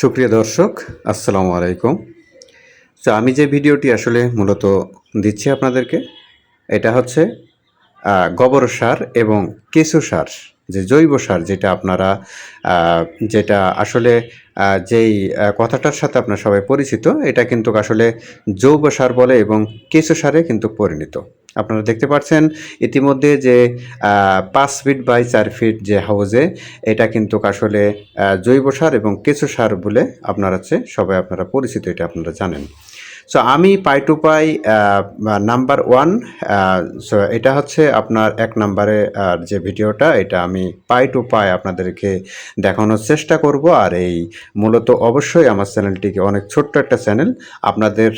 সুপ্রিয় দর্শক, আসসালামু আলাইকুম। তো আমি যে ভিডিওটি আসলে মূলত দিচ্ছি আপনাদেরকে, এটা হচ্ছে গোবর সার এবং কেঁচো সার, যে জৈব সার যেটা আপনারা যেটা আসলে যেই কথাটার সাথে আপনার সবাই পরিচিত, এটা কিন্তু আসলে জৈব সার বলে এবং কেঁচো সারে কিন্তু পরিণত। আপনারা দেখতে পাচ্ছেন ইতিমধ্যে যে পাঁচ ফিট বাই চার ফিট যে হাউজে এটা কিন্তু আসলে জৈব সার এবং কেঁচো সার বলে আপনার আছে, সবাই আপনারা পরিচিত, এটা আপনারা জানেন। সো আমি পাই টু পাই নাম্বার ওয়ান সো এটা হচ্ছে আপনার এক নাম্বারে, আর যে ভিডিওটা, এটা আমি পাই টু পাই আপনাদেরকে দেখানোর চেষ্টা করব। আর এই মূলত অবশ্যই আমার চ্যানেলটিকে, অনেক ছোট্ট একটা চ্যানেল, আপনাদের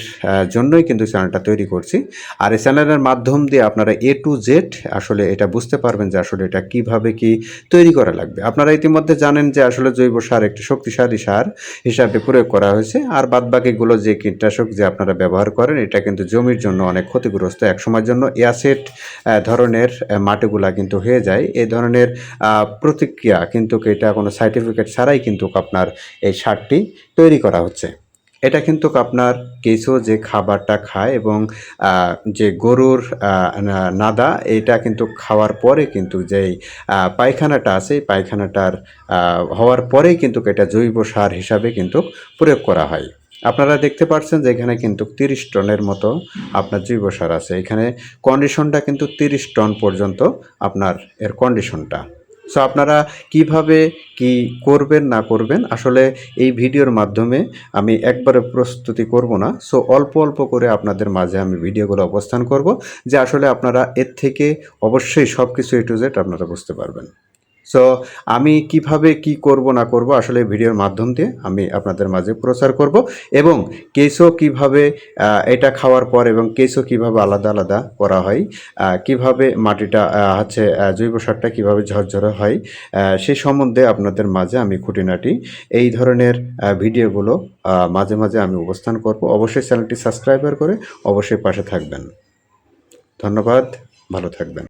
জন্যই কিন্তু চ্যানেলটা তৈরি করছি। আর এই চ্যানেলের মাধ্যম দিয়ে আপনারা এ টু জেড আসলে এটা বুঝতে পারবেন যে আসলে এটা কীভাবে কি তৈরি করা লাগবে। আপনারা ইতিমধ্যে জানেন যে আসলে জৈব সার একটি শক্তিশালী সার হিসাবে প্রয়োগ করা হয়েছে। আর বাদবাকিগুলো যে কীটনাশক যে আপনারা ব্যবহার করেন, এটা কিন্তু জমির জন্য অনেক ক্ষতিগ্রস্ত। এক সময়ের জন্য অ্যাসেট ধরনের মাটিগুলা কিন্তু হয়ে যায়। এই ধরনের প্রতিক্রিয়া কিন্তু এটা কোনো সার্টিফিকেট ছাড়াই কিন্তু আপনার এই সারটি তৈরি করা হচ্ছে। এটা কিন্তু আপনার কেঁচো যে খাবারটা খায় এবং যে গরুর নাদা, এটা কিন্তু খাওয়ার পরে কিন্তু যেই পায়খানাটা আছে পায়খানাটার হওয়ার পরেই কিন্তু এটা জৈব সার হিসাবে কিন্তু প্রয়োগ করা হয়। আপনারা দেখতে পাচ্ছেন যে এখানে কিন্তু তিরিশ টনের মতো আপনার জৈব সার আছে। এখানে কন্ডিশনটা কিন্তু তিরিশ টন পর্যন্ত আপনার এর কন্ডিশনটা সো আপনারা কীভাবে কি করবেন, না করবেন, আসলে এই ভিডিওর মাধ্যমে আমি একবারে প্রস্তুতি করব না। সো অল্প অল্প করে আপনাদের মাঝে আমি ভিডিওগুলো অবস্থান করব, যে আসলে আপনারা এর থেকে অবশ্যই সব কিছু এ টু জেড আপনারা বুঝতে পারবেন। সো আমি কীভাবে কি করব না করব আসলে ভিডিওর মাধ্যম দিয়ে আমি আপনাদের মাঝে প্রচার করব এবং কেসও কীভাবে এটা খাওয়ার পর এবং কেসও কীভাবে আলাদা আলাদা করা হয় কীভাবে মাটিটা হচ্ছে জৈব সারটা কীভাবে ঝরঝরে হয় সে সম্বন্ধে আপনাদের মাঝে আমি খুঁটিনাটি এই ধরনের ভিডিওগুলো মাঝে মাঝে আমি অবস্থান করব। অবশ্যই চ্যানেলটি সাবস্ক্রাইবার করে অবশ্যই পাশে থাকবেন। ধন্যবাদ, ভালো থাকবেন।